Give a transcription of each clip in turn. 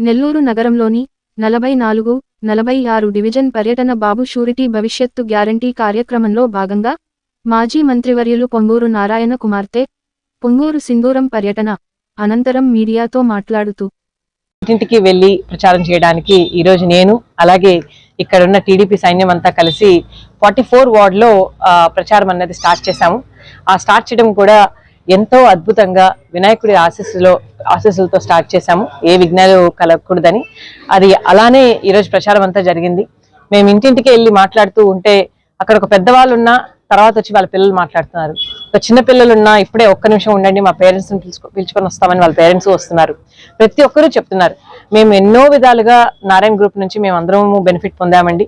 నెల్లూరు నగరంలోని నలభై నాలుగు నలభై ఆరు డివిజన్ పర్యటన బాబు షూరిటీ భవిష్యత్తు గ్యారంటీ కార్యక్రమంలో భాగంగా మాజీ మంత్రివర్యులు పొంగూరు నారాయణ కుమార్తె పొంగూరు సింధూరం పర్యటన అనంతరం మీడియాతో మాట్లాడుతూ ఇంటింటికి వెళ్ళి ప్రచారం చేయడానికి ఈ రోజు నేను అలాగే ఇక్కడ ఉన్న టీడీపీ సైన్యం అంతా కలిసి ఫార్టీ ఫోర్ వార్డులో ఆ, ప్రచారం అన్నది స్టార్ట్ చేశాము. ఆ స్టార్ట్ చేయడం కూడా ఎంతో అద్భుతంగా వినాయకుడి ఆశీస్సులో ఆశీస్సులతో స్టార్ట్ చేశాము. ఏ విఘ్నాలు కలగకూడదని. అది అలానే ఈరోజు ప్రచారం అంతా జరిగింది. మేము ఇంటింటికి వెళ్ళి మాట్లాడుతూ ఉంటే అక్కడ ఒక పెద్దవాళ్ళు ఉన్నా తర్వాత వచ్చి వాళ్ళ పిల్లలు మాట్లాడుతున్నారు. ఒక చిన్న పిల్లలు ఉన్నా ఇప్పుడే ఒక్క నిమిషం ఉండండి మా పేరెంట్స్ని పిలుచుకో పిలుచుకొని వస్తామని వాళ్ళ పేరెంట్స్ వస్తున్నారు. ప్రతి ఒక్కరూ చెప్తున్నారు. మేము ఎన్నో విధాలుగా నారాయణ గ్రూప్ నుంచి మేము అందరము బెనిఫిట్ పొందామండి.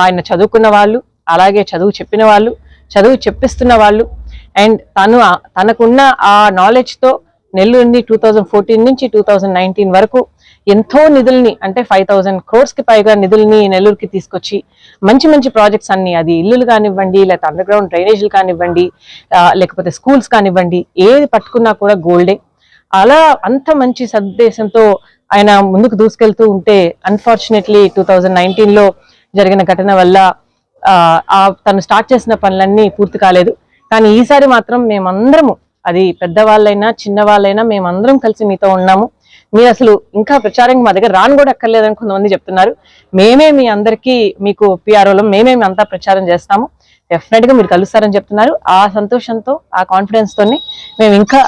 ఆయన చదువుకున్న వాళ్ళు అలాగే చదువు చెప్పిన వాళ్ళు చదువు చెప్పిస్తున్న వాళ్ళు అండ్ తను తనకున్న ఆ నాలెడ్జ్తో నెల్లూరుని టూ థౌజండ్ ఫోర్టీన్ నుంచి టూ థౌజండ్ నైన్టీన్ వరకు ఎంతో నిధుల్ని అంటే ఫైవ్ థౌసండ్ క్రోర్స్కి పైగా నిధుల్ని నెల్లూరుకి తీసుకొచ్చి మంచి మంచి ప్రాజెక్ట్స్ అన్ని అది ఇల్లులు కానివ్వండి లేకపోతే అండర్ గ్రౌండ్ డ్రైనేజీలు కానివ్వండి లేకపోతే స్కూల్స్ కానివ్వండి ఏది పట్టుకున్నా కూడా గోల్డే అలా అంత మంచి సద్దేశంతో ఆయన ముందుకు దూసుకెళ్తూ ఉంటే అన్ఫార్చునేట్లీ టూ థౌజండ్ నైన్టీన్లో జరిగిన ఘటన వల్ల ఆ తను స్టార్ట్ చేసిన పనులన్నీ పూర్తి కాలేదు. కానీ ఈసారి మాత్రం మేమందరము అది పెద్దవాళ్ళైనా చిన్నవాళ్ళైనా మేమందరం కలిసి మీతో ఉన్నాము. మీరు అసలు ఇంకా ప్రచారం మా దగ్గర రాను కూడా అక్కర్లేదని కొంతమంది చెప్తున్నారు. మేమే మీ అందరికీ మీకు పిఆర్ఓలో మేమే మీ అంతా ప్రచారం చేస్తాము. డెఫినెట్గా మీరు కలుస్తారని చెప్తున్నారు. ఆ సంతోషంతో ఆ కాన్ఫిడెన్స్తోని మేము ఇంకా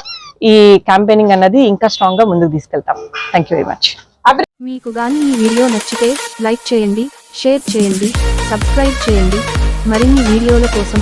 ఈ క్యాంపెయినింగ్ అన్నది ఇంకా స్ట్రాంగ్గా ముందుకు తీసుకెళ్తాం. థ్యాంక్ యూ వెరీ మచ్ మీకు కానీ ఈ వీడియో నచ్చితే లైక్ చేయండి షేర్ చేయండి సబ్స్క్రైబ్ చేయండి. మరిన్ని వీడియోల కోసం